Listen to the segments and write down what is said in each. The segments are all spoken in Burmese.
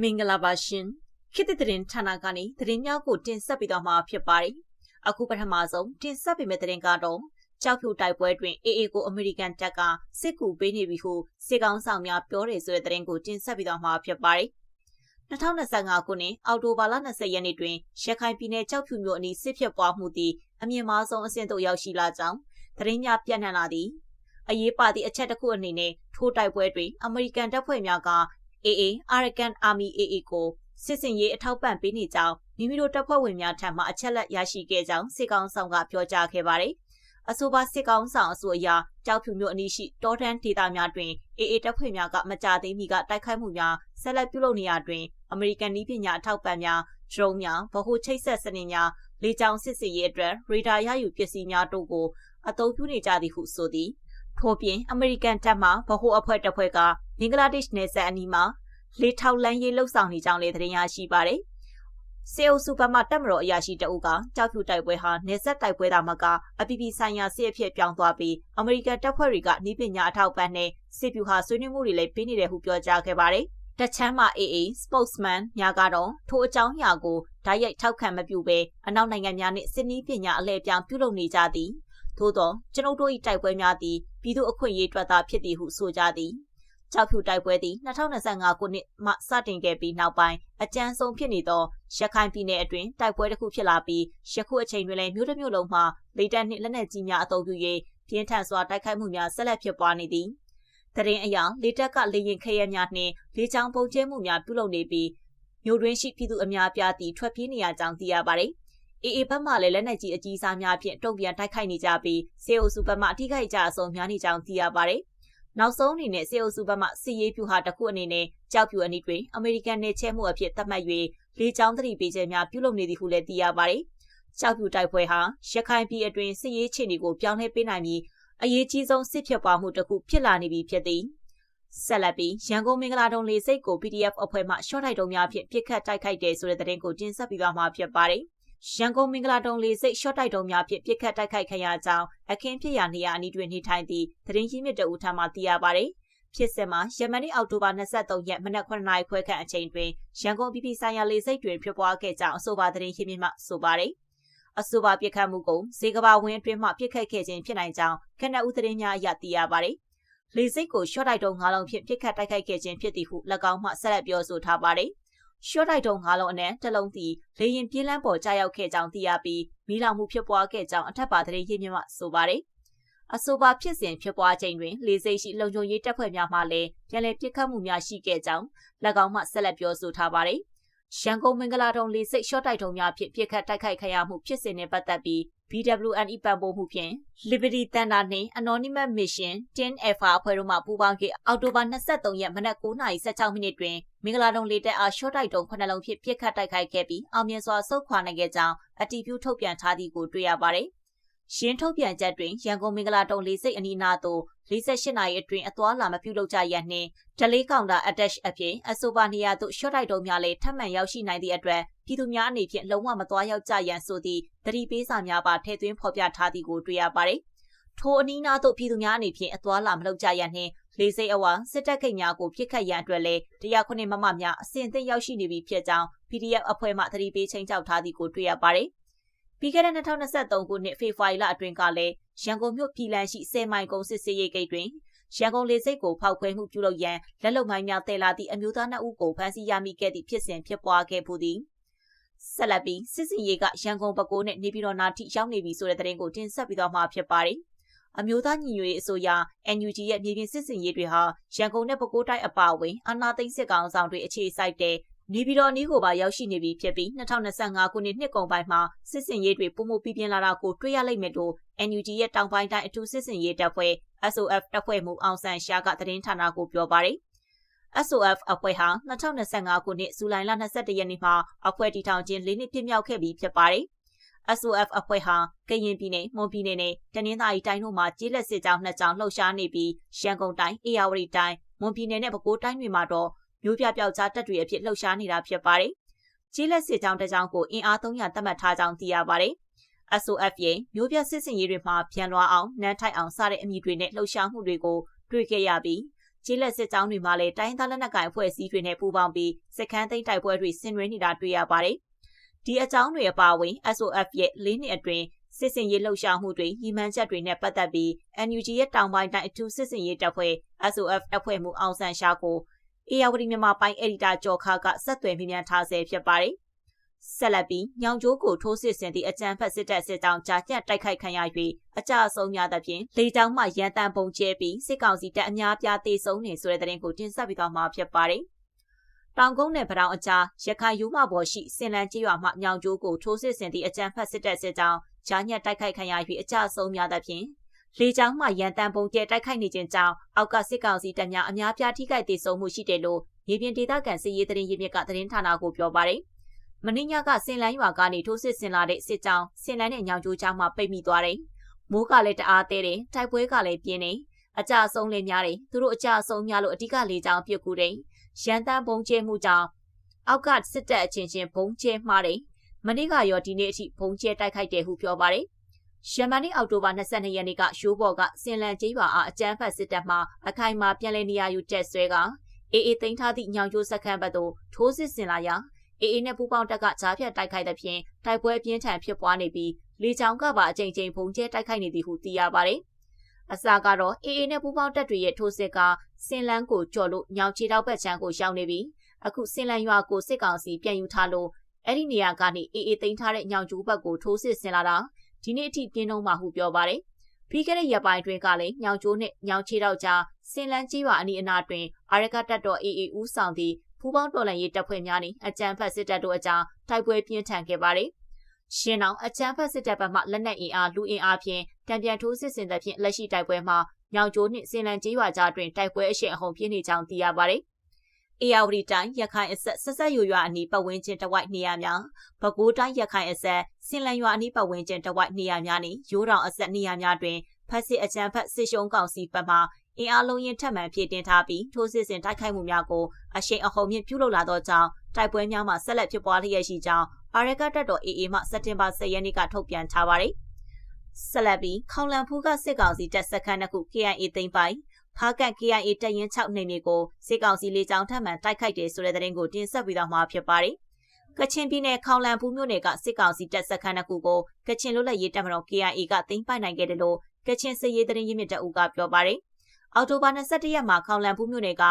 မင်္ဂလာပါရှင်ခေတ်သစ်သတင်းဌာနကနေသတင်းများကိုတင်ဆက်ပေးသွားမှာဖြစ်ပါတယ်အခုပထမဆုံးတင်ဆက်ပေးမယ့်သတင်းကတော့ကြောက်ဖြူတိုက်ပွဲတွင်အေအေကိုအမေရိကန်တပ်ကစစ်ကူပေးနေပြီဟုစစ်ကောင်ဆောင်များပြောတယ်ဆိုတဲ့သတင်းကိုတင်ဆက်ပေးသွားမှာဖြစ်ပါတယ်2025ခုနှစ်အောက်တိုဘာလ20ရက်နေ့တွင်ရခိုင်ပြည်နယ်ကြောက်ဖြူမြို့အနီးစစ်ဖြစ်ပွားမှုသည်အမြင့်မားဆုံးအဆင့်သို့ရောက်ရှိလာကြောင်းသတင်းများပြန့်နှံ့လာသည်အရေးပါသည့်အချက်တစ်ခုအနေနဲ့ထိုးတိုက်ပွဲတွင်အမေရိကန်တပ်ဖွဲ့များက AA Arakan Army AA ကိုစစ်စင်ရေးအထောက်ပံ့ပေးနေကြောင်းမိမိတို့တပ်ဖွဲ့ဝင်များထံမှအချက်လက်ရရှိခဲ့ကြောင်းစစ်ကောင်ဆောင်ကပြောကြားခဲ့ပါတယ်။အဆိုပါစစ်ကောင်ဆောင်အဆိုအရကြောက်ဖြူမျိုးအနီးရှိတောတန်းဒေသများတွင် AA တပ်ဖွဲ့များကမကြသေးမီကတိုက်ခိုက်မှုများဆက်လက်ပြုလုပ်နေရတွင်အမေရိကန်နည်းပညာအထောက်ပံ့များဒရုန်းများဗဟိုချိတ်ဆက်စနစ်များလေကြောင်းစစ်စင်ရေးအတွက်ရေဒါရယူပစ္စည်းများတို့ကိုအသုံးပြုနေကြသည်ဟုဆိုသည် ထို့ပြင်အမေရိကန်တပ်မှဗဟိုအဖွဲ့တပ်ဖွဲ့ကဘင်္ဂလားဒေ့ရှ်နယ်စပ်အနီးမှာလေထောက်လန်းရေးလှုပ်ဆောင်နေကြောင်းလည်းသတင်းရရှိပါတယ်။စေအိုစုပမာတက်မတော်အရာရှိတအုပ်ကကြောက်ဖြူတိုက်ပွဲဟာနေဆက်တိုက်ပွဲတာမကအပြည်ပြည်ဆိုင်ရာစစ်အဖြစ်ပြောင်းသွားပြီးအမေရိကန်တပ်ဖွဲ့တွေကနှီးပညာအထောက်ပံ့နဲ့စစ်ဗျူဟာဆွေးနွေးမှုတွေလည်းပေးနေတယ်ဟုပြောကြားခဲ့ပါတယ်။တချမ်းမှာ AA spokesman များကတော့ထိုအကြောင်းအရာကိုဓာတ်ရိုက်ထောက်ခံမပြုဘဲအနောက်နိုင်ငံများနှင့်စစ်နည်းပညာအလဲပြောင်းပြုလုပ်နေကြသည် သို့သောကျွန်ုပ်တို့၏တိုက်ပွဲများသည်ပြည်သူအခွင့်အရေးအတွက်သာဖြစ်သည်ဟုဆိုကြသည်ကြောက်ဖြူတိုက်ပွဲသည်2025ခုနှစ်မှစတင်ခဲ့ပြီးနောက်ပိုင်းအကြမ်းဆုံးဖြစ်နေသောရခိုင်ပြည်နယ်အတွင်းတိုက်ပွဲတစ်ခုဖြစ်လာပြီးယခုအချိန်တွင်လည်းမြို့တစ်မြို့လုံးမှာလေတပ်နှင့်လက်နက်ကြီးများအသုံးပြု၍ပြင်းထန်စွာတိုက်ခိုက်မှုများဆက်လက်ဖြစ်ပွားနေသည်။တရင်အယောင်လေတပ်ကလေရင်ခရဲများနှင့်လေကြောင်းပုံကျဲမှုများပြုလုပ်နေပြီးမြို့တွင်းရှိပြည်သူအများပြားသည့်ထွက်ပြေးနေရကြောင်းသိရပါတယ်။ အေအေဘက်မှလည်းလက်နက်ကြီးအကြီးစားများဖြင့်တုံ့ပြန်တိုက်ခိုက်နေကြပြီးစေအိုစုဘက်မှအထိခိုက်ကြအဆုံးများနေကြောင်းသိရပါတယ်။နောက်ဆုံးအနေနဲ့စေအုပ်စုဘက်မှစစ်ရေးပြူဟာတစ်ခုအနေနဲ့ကြောက်ပြူအနီးတွင်အမေရိကန်နယ်ချဲမှုအဖြစ်သတ်မှတ်၍လေကြောင်းသတိပေးချက်များပြုလုပ်နေသည်ဟုလည်းသိရပါတယ်။ကြောက်ပြူတိုက်ပွဲဟာရခိုင်ပြည်အတွင်းစစ်ရေးခြေအနေကိုပြောင်းလဲပေးနိုင်ပြီးအရေးကြီးဆုံးစစ်ဖြစ်ပွားမှုတစ်ခုဖြစ်လာနေပြီဖြစ်သည်။ဆက်လက်ပြီးရန်ကုန်မင်္ဂလာတုံလေစိတ်ကို PDF အဖွဲ့မှရှော့တိုက်တုံးများဖြင့်ပြစ်ခတ်တိုက်ခိုက်တယ်ဆိုတဲ့သတင်းကိုတင်ဆက်ပေးသွားမှာဖြစ်ပါတယ်။ ရန်ကုန်မင်္ဂလာတုံလေစိတ်ရှော့တိုက်တုံများဖြင့်ပြစ်ခတ်တိုက်ခိုက်ခံရကြောင်းအခင်းဖြစ်ရာနေရာအနီးတွင်နေထိုင်သည့်သတင်းရင်းမြစ်တဦးထံမှသိရပါဗျ။ဖြစ်စဉ်မှာယမန်နေ့အောက်တိုဘာ23ရက်မနက်9နာရီခွဲခန့်အချိန်တွင်ရန်ကုန်ပြည်ပြည်ဆိုင်ရာလေဆိပ်တွင်ဖြစ်ပွားခဲ့ကြောင်းအဆိုပါသတင်းရင်းမြစ်မှဆိုပါတယ်။အဆိုပါပြစ်ခတ်မှုကိုဇေကဘာဝင်းအတွင်းမှပြစ်ခတ်ခဲ့ခြင်းဖြစ်နိုင်ကြောင်းခဏဦးသတင်းများအရသိရပါတယ်။လေဆိပ်ကိုရှော့တိုက်တုံငါးလုံးဖြင့်ပြစ်ခတ်တိုက်ခိုက်ခဲ့ခြင်းဖြစ်သည်ဟု၎င်းမှဆက်လက်ပြောဆိုထားပါတယ်။ ရှော့တိုက်တုံငါးလုံးအနက်တစ်လုံးသည်လေရင်ပြေးလန်းပေါ်ကြားရောက်ခဲ့ကြောင်းသိရပြီးမိလောင်မှုဖြစ်ပွားခဲ့ကြောင်းအထက်ပါသတင်းရင်းမြစ်မှဆိုပါတယ်။အဆိုပါဖြစ်စဉ်ဖြစ်ပွားချိန်တွင်လေစိတ်ရှိလုံခြုံရေးတပ်ဖွဲ့များမှလည်းပြန်လည်ပစ်ခတ်မှုများရှိခဲ့ကြောင်း၎င်းမှဆက်လက်ပြောဆိုထားပါတယ်။ရန်ကုန်မင်္ဂလာတုံလေစိတ်ရှော့တိုက်တုံများဖြင့်ပြစ်ခတ်တိုက်ခိုက်ခံရမှုဖြစ်စဉ်နဲ့ပတ်သက်ပြီး BWNE ပံ့ပိုးမှုဖြင့် Liberty Thunder နှင့် Anonymous Mission 10 Alpha အဖွဲ့တို့မှပူးပေါင်းခဲ့အောက်တိုဘာ23ရက်မနက်9:16မိနစ်တွင်မင်္ဂလာတုံလေတပ်အားရှော့တိုက်တုံ9လုံးဖြင့်ပြစ်ခတ်တိုက်ခိုက်ခဲ့ပြီးအောင်မြင်စွာဆုတ်ခွာနိုင်ခဲ့ကြောင်းအတည်ပြုထုတ်ပြန်ထားသည်ကိုတွေ့ရပါတယ်။ ရှင်းထုတ်ပြန်ချက်တွင်ရန်ကုန်မင်္ဂလာတုံလေးစိတ်အနီးနားသို့48နာရီအတွင်းအသွာလာမပြုလုပ်ကြရန်နှင့်ဒလေးကောင်တာ attach အဖြစ်အဆိုပါနေရာသို့ short တိုက်တုံးများလည်းထပ်မံရောက်ရှိနိုင်သည့်အတွက်ပြည်သူများအနေဖြင့်လုံးဝမသွားရောက်ကြရန်ဆိုသည့်တတိပေးစာများပါထည့်သွင်းဖော်ပြထားသည်ကိုတွေ့ရပါတယ်။ထိုအနီးနားသို့ပြည်သူများအနေဖြင့်အသွာလာမလုပ်ကြရန်နှင့်လေးစိတ်အဝစစ်တပ်ခိတ်များကိုပြစ်ခတ်ရန်အတွက်လည်းတရားခုနှစ်မမများအစဉ်အသင့်ရောက်ရှိနေပြီဖြစ်ကြောင်း PDF အဖွဲ့မှတတိပေးချင်းချောက်ထားသည်ကိုတွေ့ရပါတယ်။ ပြီးခဲ့တဲ့2023ခုနှစ်ဖေဖော်ဝါရီလအတွင်းကလည်းရန်ကုန်မြို့ပြည်လန်းရှိ10မိုင်ကုန်းစစ်စေးရိတ်ဂိတ်တွင်ရန်ကုန်လေဆိပ်ကိုဖောက်ခွဲမှုပြုလုပ်ရန်လက်လုံမိုင်းများတည်လာသည့်အမျိုးသားနှစ်ဦးကိုဖမ်းဆီးရမိခဲ့သည့်ဖြစ်စဉ်ဖြစ်ပွားခဲ့ပူသည်ဆက်လက်ပြီးစစ်စင်ရေးကရန်ကုန်ပဲခူးနဲ့နေပြည်တော်နာထိရောက်နေပြီဆိုတဲ့သတင်းကိုတင်ဆက်ပြီးတော့မှာဖြစ်ပါတယ်အမျိုးသားညီညွတ်ရေးအစိုးရ NUG ရဲ့မြေပြင်စစ်စင်ရေးတွေဟာရန်ကုန်နဲ့ပဲခူးတိုင်းအပါအဝင်အာဏာသိမ်းစစ်ကောင်ဆောင်တွေအခြေစိုက်တဲ့ နေပြည်တော်အနီးကိုပါရောက်ရှိနေပြီဖြစ်ပြီး2025ခုနှစ်နှစ်ကုန်ပိုင်းမှာစစ်စင်ရေးတွေပုံမှုပြပြင်းလာတာကိုတွေ့ရလိမ့်မယ်လို့ NUG ရဲ့တောင်ပိုင်းတိုင်းအထူးစစ်စင်ရေးတပ်ဖွဲ့ SOF တပ်ဖွဲ့မှူးအောင်ဆန်းရှားကသတင်းဌာနကိုပြောပါတယ်။ SOF အဖွဲ့ဟာ2025ခုနှစ်ဇူလိုင်လ22ရက်နေ့မှာအဖွဲ့တည်ထောင်ခြင်း၄နှစ်ပြည့်မြောက်ခဲ့ပြီးဖြစ်ပါတယ်။ SOF အဖွဲ့ဟာကရင်ပြည်နယ်၊မွန်ပြည်နယ်နဲ့တနင်္သာရီတိုင်းတို့မှာကျေးလက်စစ်ကြောင်းနှစ်ကြောင်းလှုပ်ရှားနေပြီးရန်ကုန်တိုင်း၊အေရဝတီတိုင်း၊မွန်ပြည်နယ်နဲ့ပဲခူးတိုင်းတွေမှာတော့ မျိုးပြပျောက်ကြားတပ်တွေအဖြစ်လှုပ်ရှားနေတာဖြစ်ပါတယ်။ကျေးလက်စစ်ကြောင်းတစ်ကြောင်းကိုအင်အား300သတ်မှတ်ထားကြောင်းသိရပါတယ်။ SOF ရဲ့မျိုးပြစစ်စင်ရေးတွေမှာပြန်လွှားအောင်နန်းထိုက်အောင်စတဲ့အမည်တွေနဲ့လှုပ်ရှားမှုတွေကိုတွေ့ခဲ့ရပြီးကျေးလက်စစ်ကြောင်းတွေမှာလည်းတိုင်းသားလက်နက်ကိုင်အဖွဲ့အစည်းတွေနဲ့ပူးပေါင်းပြီးစခန်းသိမ်းတိုက်ပွဲတွေဆင်နွှဲနေတာတွေ့ရပါတယ်။ဒီအကြောင်းတွေအပါအဝင် SOF ရဲ့၄နှစ်အတွင်းစစ်စင်ရေးလှုပ်ရှားမှုတွေညီမှန်ချက်တွေနဲ့ပတ်သက်ပြီး NUG ရဲ့တောင်ပိုင်းတိုင်းအထူးစစ်စင်ရေးတပ်ဖွဲ့ SOF အဖွဲ့မှအောင်ဆန်းရှားကို အေယာဝတီမြန်မာပိုင်းအက်ဒီတာကျော်ခါကဆက်သွယ်မြင်မြန်ထားဆဲဖြစ်ပါတယ်။ဆက်လက်ပြီးညောင်ကျိုးကိုထိုးစစ်ဆင်သည့်အကြမ်းဖက်စစ်တပ်စစ်တောင်းကြာကြက်တိုက်ခိုက်ခံရ၍အကြအဆုံးများသဖြင့်လေကြောင်းမှရန်တမ်းပုံကျဲပြီးစစ်ကောင်စီတပ်အများပြားတေဆုံးနေဆိုတဲ့တဲ့ရင်ကိုတင်ဆက်ပြီးတော့မှာဖြစ်ပါတယ်။တောင်ကုန်းနယ်ပတောင်အကြားရခိုင်ယူမဘော်ရှိစင်လန်ကြီးရွာမှညောင်ကျိုးကိုထိုးစစ်ဆင်သည့်အကြမ်းဖက်စစ်တပ်စစ်တောင်းကြာညက်တိုက်ခိုက်ခံရ၍အကြအဆုံးများသဖြင့် လေကြောင်းမှရန်တမ်းပုံကျဲတိုက်ခိုက်နေခြင်းကြောင့်အောက်ကစစ်ကောင်စီတပ်များအများပြားထိခိုက်ဒေဆုံးမှုရှိတယ်လို့မြေပြင်ဒေသခံစစ်ရေးသတင်းရင်းမြစ်ကသတင်းဌာနကိုပြောပါတယ်။မင်းညကစင်လန်းရွာကနေထိုးစစ်ဆင်လာတဲ့စစ်ကြောင်းစင်လန်းနဲ့ညောင်ကျိုးချောင်းမှာပိတ်မိသွားတယ်။မိုးကလည်းတအားသေးတယ်။တိုက်ပွဲကလည်းပြင်းနေ။အကြအဆုံးလည်းများတယ်။သူတို့အကြအဆုံးများလို့အဓိကလေကြောင်းပြစ်ကူတယ်။ရန်တမ်းပုံကျဲမှုကြောင့်အောက်ကစစ်တပ်အချင်းချင်းဘုံကျဲမှားတယ်။မနေ့ကရောဒီနေ့အထိဘုံကျဲတိုက်ခိုက်တယ်ဟုပြောပါတယ်။ ရမန်နေ့အောက်တိုဘာ22ရက်နေ့ကရှိုးဘော်ကစင်လန်ကျေးရွာအားအကြမ်းဖက်စစ်တပ်မှအခိုင်အမာပြန်လည်နေရာယူတက်ဆွဲကအေးအေးသိမ်းထားသည့်ညောင်ကျိုးစခန်းဘက်သို့ထိုးစစ်ဆင်လာရာအေးအေးနဲ့ပူပေါင်းတပ်ကကြားဖြတ်တိုက်ခိုက်တဲ့ဖြင့်တိုက်ပွဲပြင်းထန်ဖြစ်ပွားနေပြီးလေကြောင်းကပါအကြိမ်ကြိမ်ပုံကျဲတိုက်ခိုက်နေသည်ဟုသိရပါတယ်။အစကတော့အေးအေးနဲ့ပူပေါင်းတပ်တွေရဲ့ထိုးစစ်ကစင်လန်းကိုကျော်လို့ညောင်ချီတောက်ဘက်ချမ်းကိုရောက်နေပြီးအခုစင်လန်းရွာကိုစစ်ကောင်စီပြန်ယူထားလို့အဲ့ဒီနေရာကနေအေးအေးသိမ်းထားတဲ့ညောင်ကျိုးဘက်ကိုထိုးစစ်ဆင်လာတာ ဒီနေ့အထိပြင်းနှုံးမှဟုပြောပါတယ်။ပြီးခဲ့တဲ့ရက်ပိုင်းတွင်ကလည်းညောင်ကျိုးနှင့်ညောင်ချေတောက်ကြားစင်လန်းကြီးရွာအနီးအနားတွင်အာရကတပ်တော် AA ဦးဆောင်သည့်ဖူးပေါင်းတော်လှန်ရေးတပ်ဖွဲ့များနှင့်အကြမ်းဖက်စစ်တပ်တို့အကြားတိုက်ပွဲပြင်းထန်ခဲ့ပါသည်။ရှင်းအောင်အကြမ်းဖက်စစ်တပ်ဘက်မှလက်နက်အင်အားလူအင်အားဖြင့်တံပြန်ထိုးစစ်ဆင်တဲ့ဖြင့်လက်ရှိတိုက်ပွဲမှာညောင်ကျိုးနှင့်စင်လန်းကြီးရွာကြားတွင်တိုက်ပွဲအရှိန်အဟုန်ပြင်းနေကြောင်းသိရပါသည်။ အေယာဝတီတိုင်းရခိုင်အဆက်ဆက်ဆက်ရွရွအနီးပတ်ဝန်းကျင်တဝိုက်နေရာများပဲခူးတိုင်းရခိုင်အဆက်စင်လန်ရွာအနီးပတ်ဝန်းကျင်တဝိုက်နေရာများနှင့်ရိုးတောင်အဆက်နေရာများတွင်ဖက်စစ်အကြံဖက်စစ်ရှုံးကောင်စီဘက်မှအင်အားလုံးရင်ထက်မှန်ဖြည့်တင်ထားပြီးထိုးစစ်ဆင်တိုက်ခိုက်မှုများကိုအရှိန်အဟုန်မြင့်ပြုလုပ်လာသောကြောင့်တိုက်ပွဲများမှာဆက်လက်ဖြစ်ပွားလျက်ရှိကြောင်းအာရကတပ်တော် AA မှစက်တင်ဘာ10ရက်နေ့ကထုတ်ပြန်ထားပါတယ်။ဆက်လက်ပြီးခေါလန်ဖူးကစစ်ကောင်စီတပ်စခန်းတစ်ခု KIA သိမ်းပိုင် ဖားကတ် KIA တရင်6နေမြေကိုစစ်ကောင်စီလေကြောင်းထပ်မံတိုက်ခိုက်တယ်ဆိုတဲ့သတင်းကိုတင်ဆက်ပြီးတော့မှာဖြစ်ပါတယ်။ကချင်ပြည်နယ်ခေါလန်ဖူးမြို့နယ်ကစစ်ကောင်စီတပ်စခန်းတစ်ခုကိုကချင်လွတ်လပ်ရေးတပ်မတော် KIA ကသိမ်းပိုက်နိုင်ခဲ့တယ်လို့ကချင်စစ်ရေးသတင်းရင်းမြစ်တအုပ်ကပြောပါတယ်။အော်တိုဘာ21ရက်မှာခေါင်လန်ဖူးမြို့နယ်က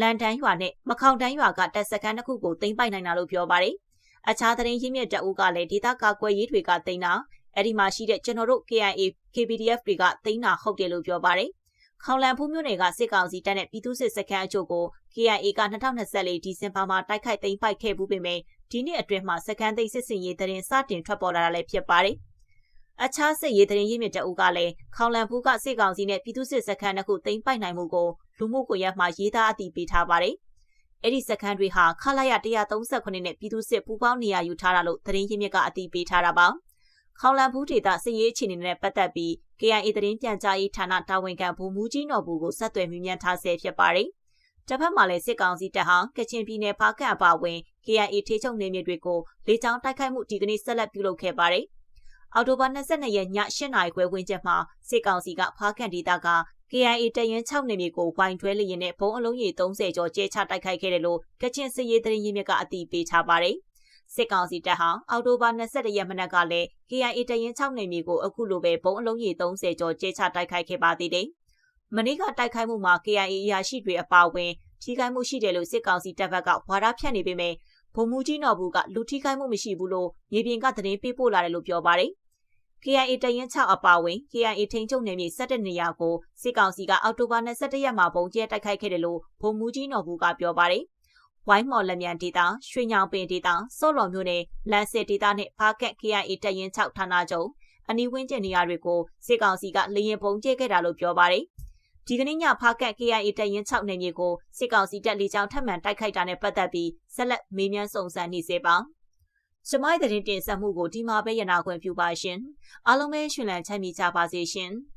လန်တန်းရွာနဲ့မခေါင်တန်းရွာကတပ်စခန်းတစ်ခုကိုသိမ်းပိုက်နိုင်တာလို့ပြောပါတယ်။အခြားသတင်းရင်းမြစ်တအုပ်ကလည်းဒေသကာကွယ်ရေးတွေကသိမ်းတာအဲ့ဒီမှာရှိတဲ့ကျွန်တော်တို့ KIA KPDF တွေကသိမ်းတာဟုတ်တယ်လို့ပြောပါတယ်။ ခေါင်လန်ဖူးမြို့နယ်ကစစ်ကောင်စီတပ်နဲ့ပြည်သူ့စစ်စခန်းအချို့ကို KIA က2024ဒီဇင်ဘာမှာတိုက်ခိုက်သိမ်းပိုက်ခဲ့မှုပေမဲ့ဒီနှစ်အတွင်းမှာစခန်းသိမ်းစစ်စင်ရေးသတင်းစတင်ထွက်ပေါ်လာတာလည်းဖြစ်ပါတယ်။အခြားစစ်ရေးသတင်းရင်းမြစ်တအုပ်ကလည်းခေါလန်ဖူးကစစ်ကောင်စီနဲ့ပြည်သူ့စစ်စခန်းတစ်ခုသိမ်းပိုက်နိုင်မှုကိုလူမှုကွန်ရက်မှာရေးသားအတည်ပြုထားပါတယ်။အဲ့ဒီစခန်းတွေဟာခလာရ139နဲ့ပြည်သူ့စစ်ပူးပေါင်းနေရာယူထားတာလို့သတင်းရင်းမြစ်ကအတည်ပြုထားတာပါ။ခေါလန်ဖူးဒေတာစစ်ရေးအခြေအနေနဲ့ပတ်သက်ပြီး KIA သတင်းပြန်ကြားရေးဌာနတာဝန်ခံဗိုလ်မှူးကြီးနော်ဘူးကိုဆက်သွယ်မြင်းထားဆဲဖြစ်ပါတယ်။တစ်ဖက်မှာလည်းစစ်ကောင်စီတပ်ဟာကချင်ပြည်နယ်ဖားကန့်အပါအဝင် KIA ထေချုပ်နေမြေတွေကိုလေကြောင်းတိုက်ခိုက်မှုဒီကနေ့ဆက်လက်ပြုလုပ်ခဲ့ပါတယ်။အော်တိုဘာ22ရက်ည8နာရီခွဲဝန်းကျင်မှာစစ်ကောင်စီကဖားကန်ဒေသက KIA တရင်6နေမြေကိုဝိုင်ထွဲလျင်နဲ့ဘုံအလုံးကြီး30ကျော်ကျဲချတိုက်ခိုက်ခဲ့တယ်လို့ကချင်စစ်ရေးသတင်းရင်းမြစ်ကအတည်ပြုထားပါတယ်။ စစ်ကောင်စီတပ်ဟာအော်တိုဘာ22ရက်မနက်ကလည်း KIA တရင်6နေမြေကိုအခုလိုပဲဘုံအလုံးကြီး30ကျော်ကျဲချတိုက်ခိုက်ခဲ့ပါသေးတယ်။မနေ့ကတိုက်ခိုက်မှုမှာ KIA အရာရှိတွေအပါအဝင်ထိခိုက်မှုရှိတယ်လို့စစ်ကောင်စီတပ်ဘက်ကဝါဒဖြန့်နေပေမဲ့ဗိုလ်မှူးကြီးနော်ဘူးကလူထိခိုက်မှုမရှိဘူးလို့မြေပြင်ကသတင်းပေးပို့လာတယ်လို့ပြောပါတယ်။ KIA တရင်6အပါဝင် KIA ထိန်ချုပ်နယ်မြေ17နေရာကိုစစ်ကောင်စီကအောက်တိုဘာ22ရက်မှာပုံကျဲတိုက်ခိုက်ခဲ့တယ်လို့ဗိုလ်မှူးကြီးနော်ဘူးကပြောပါတယ်။ ဝိုင်းမော်လက်မြန်ဒေတာရွှေညောင်ပင်ဒေတာစော့လော်မျိုးနယ်လန်စစ်ဒေတာနဲ့ဖားကက် KIA တရင်6ဌာနချုပ်အနီးဝန်းကျင်နေရာတွေကိုစစ်ကောင်စီကလေရင်ပုံကျဲခဲ့တာလို့ပြောပါတယ်။ဒီကနေ့ညဖားကက် KIA တရင်6နယ်မြေကိုစစ်ကောင်စီတပ်လေကြောင်းထပ်မံတိုက်ခိုက်တာနဲ့ပတ်သက်ပြီးဆက်လက်မေးမြန်းစုံစမ်းနေစေပါ။ကျမရဲ့သတင်းတင်ဆက်မှုကိုဒီမှာပဲရနာခွင့်ပြုပါရှင်အားလုံးပဲရှင်လန်းချမ်းမြေကြပါစေရှင်။